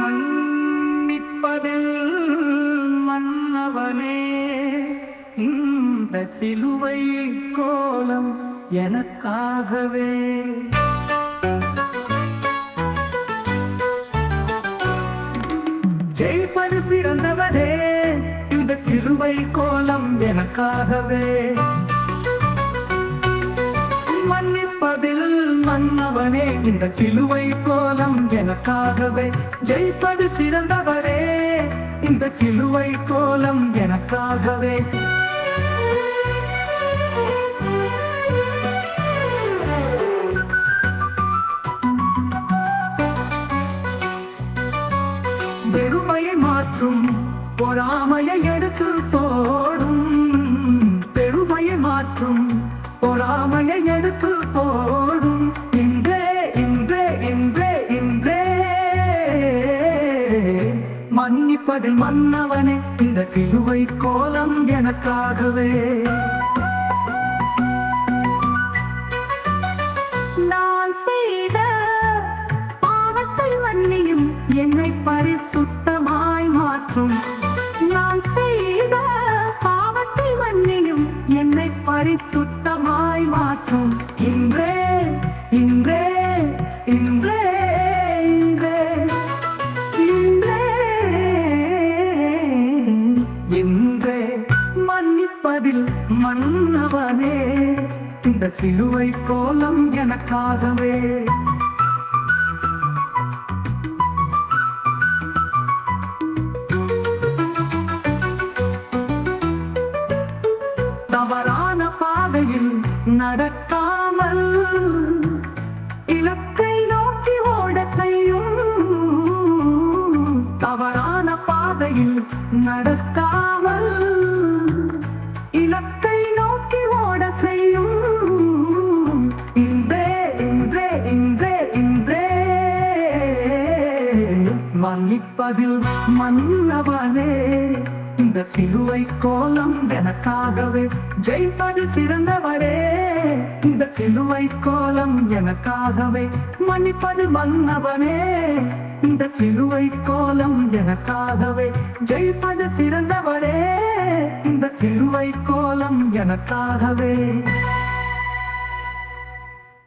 மன்னிப்பது மன்னவனே இந்த சிலுவை கோலம் எனக்காகவே. ஜெய்பது சிறந்தவரே இந்த சிலுவை கோலம் எனக்காகவே. மன்னவனே இந்த சிலுவை கோலம் எனக்காகவே ஜெயிப்பது சிறந்தவரே. இந்த சிலுவை கோலம் எனக்காகவே. பெருமையை மாற்றும் பொறாமையை எடுத்து போடும். பெருமையை மாற்றும் பொறாமையை எடுத்து போடும். மன்னிப்பதில் மன்னவனே இந்த சிலுவை கோலம் எனக்காகவே. நான் செய்த பாவத்தை மன்னியும் என்னை பரிசுத்தமாய் மாற்றும். நான் செய்த பாவத்தை மன்னியும் என்னை பரிசுத்தமாய் மாற்றும். இன்றே மன்னிப்பதில் மன்னவனே இந்த சிலுவை கோலம் எனக்காகவே. தவறான பாதையில் நடக்காமல் பாதையில் நடக்காமல் இலக்கை நோக்கி ஓட செய்யும். இன்றே இன்றே இன்றே இன்றே. மன்னிப்பதில் மன்னவனே அந்த சிலுவை கோலம் எனக்காகவே. ஜெயிப்பது சிறந்தவரே. இந்த சிலுவை கோலம் எனக்காகவே. மன்னிப்பது மன்னவனே. இந்த சிலுவை கோலம் எனக்காகவே. ஜெயிப்பது சிறந்தவரே. இந்த சிலுவை கோலம் எனக்காகவே.